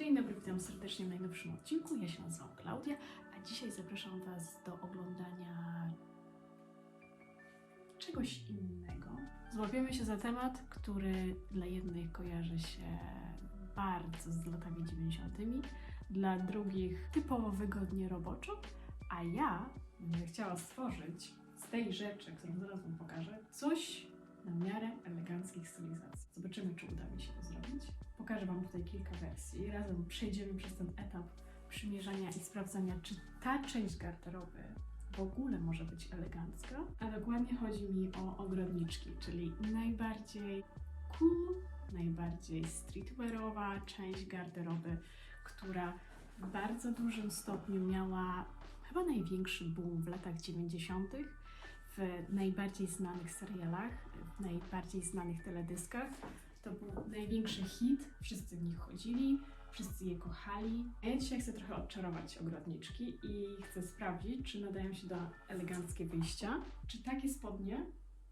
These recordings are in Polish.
Dzień dobry, witam serdecznie w najnowszym odcinku. Ja się nazywam Klaudia, a dzisiaj zapraszam Was do oglądania czegoś innego. Złapiemy się za temat, który dla jednych kojarzy się bardzo z latami 90., dla drugich typowo wygodnie roboczo, a ja będę chciała stworzyć z tej rzeczy, którą zaraz Wam pokażę, coś na miarę eleganckich stylizacji. Zobaczymy, czy uda mi się to zrobić. Pokażę Wam tutaj kilka wersji. Razem przejdziemy przez ten etap przymierzania i sprawdzania, czy ta część garderoby w ogóle może być elegancka. A dokładnie chodzi mi o ogrodniczki, czyli najbardziej cool, najbardziej streetwearowa część garderoby, która w bardzo dużym stopniu miała chyba największy boom w latach 90. w najbardziej znanych serialach, w najbardziej znanych teledyskach. To był największy hit, wszyscy w nich chodzili, wszyscy je kochali. A ja dzisiaj chcę trochę odczarować ogrodniczki i chcę sprawdzić, czy nadają się do eleganckie wyjścia, czy takie spodnie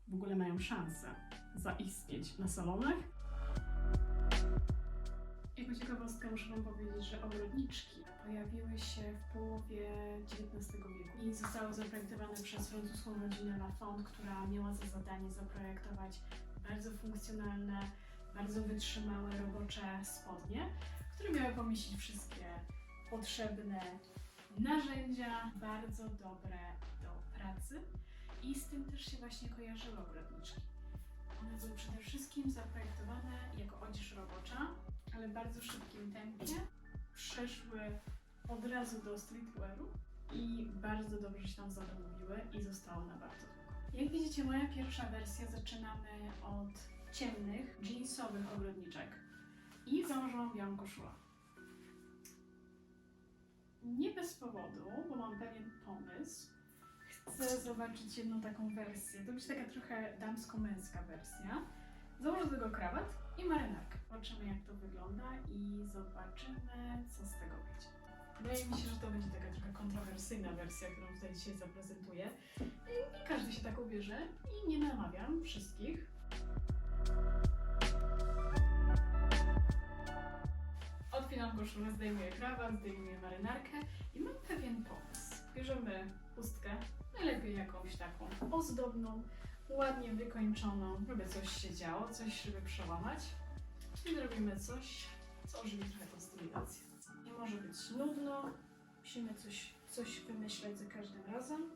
w ogóle mają szansę zaistnieć na salonach. Jako ciekawostkę muszę Wam powiedzieć, że ogrodniczki pojawiły się w połowie XIX wieku i zostały zaprojektowane przez francuską rodzinę Lafont, która miała za zadanie zaprojektować bardzo funkcjonalne, bardzo wytrzymałe, robocze spodnie, które miały pomieścić wszystkie potrzebne narzędzia, bardzo dobre do pracy i z tym też się właśnie kojarzyły ogrodniczki. One były przede wszystkim zaprojektowane jako odzież robocza, ale bardzo szybkim tempie przeszły od razu do streetwearu i bardzo dobrze się tam zadomowiły i zostały na bardzo długo. Jak widzicie, moja pierwsza wersja zaczynamy od ciemnych, jeansowych ogrodniczek i założyłam białą koszulę. Nie bez powodu, bo mam pewien pomysł. Chcę zobaczyć jedną taką wersję. To będzie taka trochę damsko-męska wersja. Założę do tego krawat i marynarkę. Zobaczymy jak to wygląda i zobaczymy co z tego wyjdzie. Wydaje mi się, że to będzie taka trochę kontrowersyjna wersja, którą tutaj dzisiaj zaprezentuję. Nie każdy się tak ubierze i nie namawiam wszystkich. Odpinam koszulę, zdejmuję krawat, zdejmuję marynarkę i mam pewien pomysł. Bierzemy chustkę, najlepiej jakąś taką ozdobną, ładnie wykończoną, żeby coś się działo, coś żeby przełamać. I zrobimy coś, co ożywi trochę tą stylizację. Nie może być nudno, musimy coś, coś wymyśleć za każdym razem.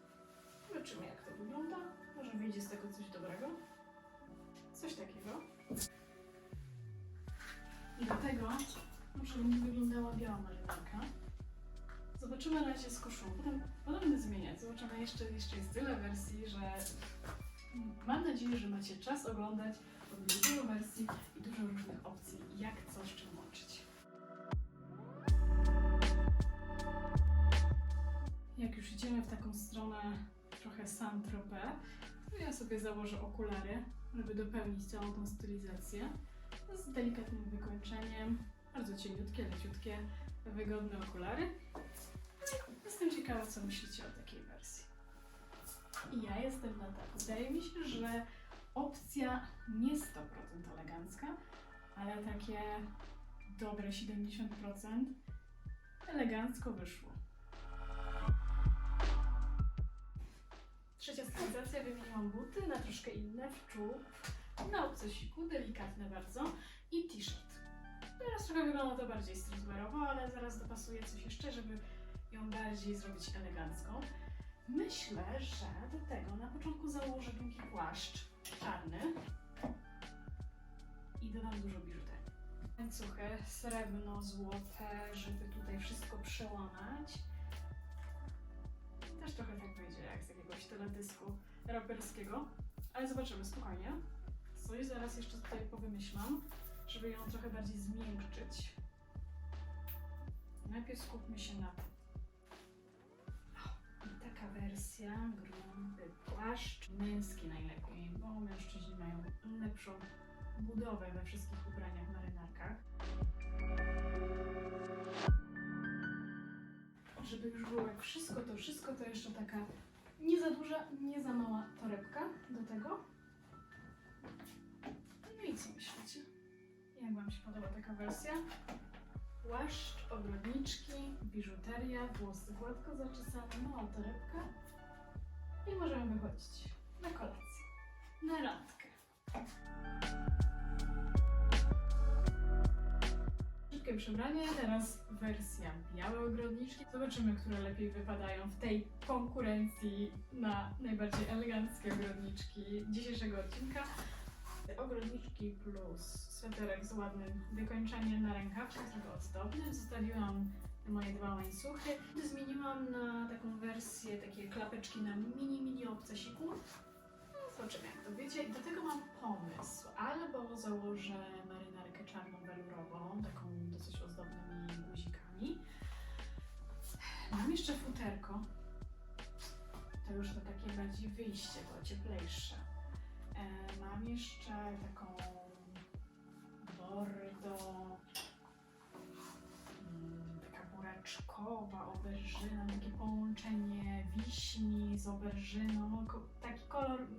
Zobaczymy jak to wygląda. Może wyjdzie z tego coś dobrego. Coś takiego. I do tego może będzie wyglądała biała marynarka. Zobaczymy na razie z koszulą. Potem, potem zmieniać. Zobaczymy jeszcze, jeszcze jest tyle wersji, że mam nadzieję, że macie czas oglądać, bo będzie dużo wersji i dużo różnych opcji, jak co z czym łączyć. Jak już idziemy w taką stronę trochę Saint-Tropez, to ja sobie założę okulary, żeby dopełnić całą tą stylizację z delikatnym wykończeniem. Bardzo cieniutkie, leciutkie, wygodne okulary. No Jestem ciekawa, co myślicie o takiej wersji. Ja jestem na tak. Wydaje mi się, że opcja nie 100% elegancka, ale takie dobre 70% elegancko wyszło. Trzecia stylizacja, wymieniłam buty na troszkę inne, w czub, na obcosiku, delikatne bardzo i t-shirt. Teraz trochę wygląda to bardziej streetwearowo, ale zaraz dopasuję coś jeszcze, żeby ją bardziej zrobić elegancką. Myślę, że do tego na początku założę długi płaszcz czarny i dodam dużo biżuterii. Łańcuchy srebrno, złote, żeby tutaj wszystko przełamać. Też trochę tak wyjdzie jak z jakiegoś teledysku raperskiego, ale zobaczymy spokojnie. Coś zaraz jeszcze tutaj powymyślam, żeby ją trochę bardziej zmiękczyć. Najpierw skupmy się na tym. Taka wersja, gruby płaszcz, męski najlepiej, bo mężczyźni mają lepszą budowę we wszystkich ubraniach, marynarkach. Żeby już było jak wszystko, to wszystko to jeszcze taka nie za duża, nie za mała torebka do tego. No i co myślicie? Jak Wam się podoba taka wersja? Płaszcz, ogrodniczki, biżuteria, włosy gładko zaczesane, mała torebka i możemy wychodzić na kolację, na randkę. Szybkie przebranie, teraz wersja białe ogrodniczki. Zobaczymy, które lepiej wypadają w tej konkurencji na najbardziej eleganckie ogrodniczki dzisiejszego odcinka. Ogrodniczki plus sweterek z ładnym wykończeniem na rękawczach, trochę ozdobnym. Zostawiłam moje dwa łańcuchy. Zmieniłam na taką wersję, takie klapeczki na mini, mini obcasiku. No, Zobaczymy jak to wiecie. I do tego mam pomysł. Albo założę marynarkę czarną welurową, taką dosyć ozdobnymi guzikami. Mam jeszcze futerko. To już to takie bardziej wyjście, to cieplejsze. E, mam jeszcze taką bordo, mm, taka buraczkowa oberżyna, takie połączenie wiśni z oberżyną, taki kolor, mm,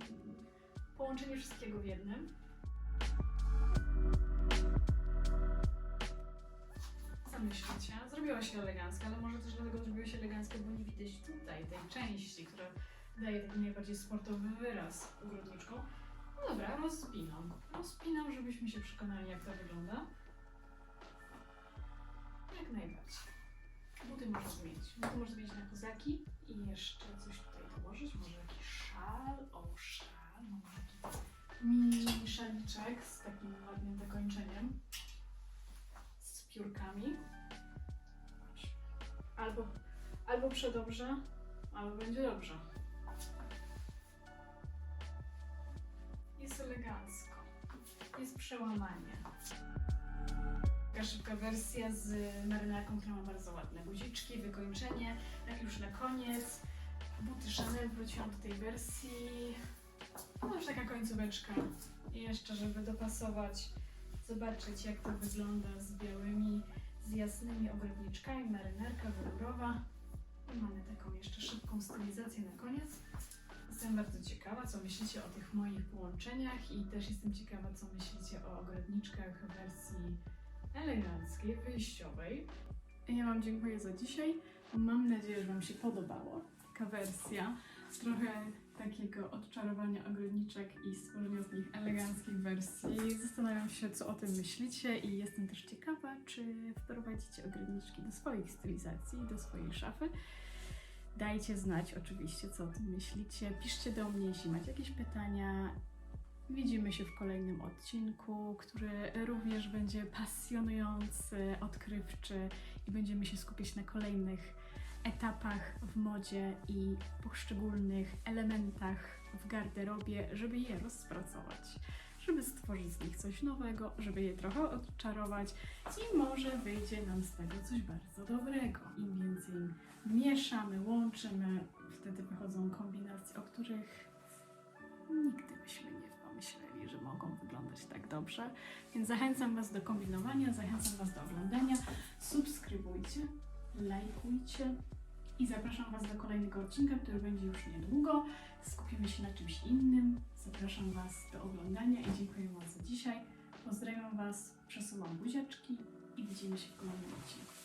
połączenie wszystkiego w jednym. Co myślicie? Zrobiła się elegancka, ale może też dlatego zrobiła się elegancka, bo nie widać tutaj tej części, która daje taki najbardziej sportowy wyraz ogrodniczką. Dobra, rozpinam. Rozpinam, żebyśmy się przekonali, jak to wygląda. Jak najbardziej. Buty można zmienić. Buty można zmienić na kozaki i jeszcze coś tutaj dołożyć. Może jakiś szal. O, szal. No, może taki mini szaliczek z takim ładnym wykończeniem. Z piórkami. Albo, albo przedobrze, albo będzie dobrze. Jest przełamanie. Taka szybka wersja z marynarką, która ma bardzo ładne guziczki, wykończenie. Tak już na koniec. Buty Chanel wróciłam do tej wersji. No już taka końcóweczka. I jeszcze, żeby dopasować, zobaczyć jak to wygląda z białymi, z jasnymi ogrodniczkami. Marynarka welurowa. I mamy taką jeszcze szybką stylizację na koniec. Jestem bardzo ciekawa, co myślicie o tych moich połączeniach i też jestem ciekawa, co myślicie o ogrodniczkach w wersji eleganckiej, wyjściowej. Ja Wam dziękuję za dzisiaj. Mam nadzieję, że Wam się podobało. Taka wersja, trochę takiego odczarowania ogrodniczek i stworzenia z nich eleganckich wersji. Zastanawiam się, co o tym myślicie i jestem też ciekawa, czy wprowadzicie ogrodniczki do swoich stylizacji, do swojej szafy. Dajcie znać oczywiście, co o tym myślicie. Piszcie do mnie, jeśli macie jakieś pytania. Widzimy się w kolejnym odcinku, który również będzie pasjonujący, odkrywczy i będziemy się skupiać na kolejnych etapach w modzie i poszczególnych elementach w garderobie, żeby je rozpracować, żeby stworzyć z nich coś nowego, żeby je trochę odczarować i może wyjdzie nam z tego coś bardzo dobrego. Mieszamy, łączymy, wtedy wychodzą kombinacje, o których nigdy byśmy nie pomyśleli, że mogą wyglądać tak dobrze. Więc zachęcam Was do kombinowania, zachęcam Was do oglądania. Subskrybujcie, lajkujcie i zapraszam Was do kolejnego odcinka, który będzie już niedługo. Skupimy się na czymś innym. Zapraszam Was do oglądania i dziękuję Wam za dzisiaj. Pozdrawiam Was, przesuwam buziaczki i widzimy się w kolejnym odcinku.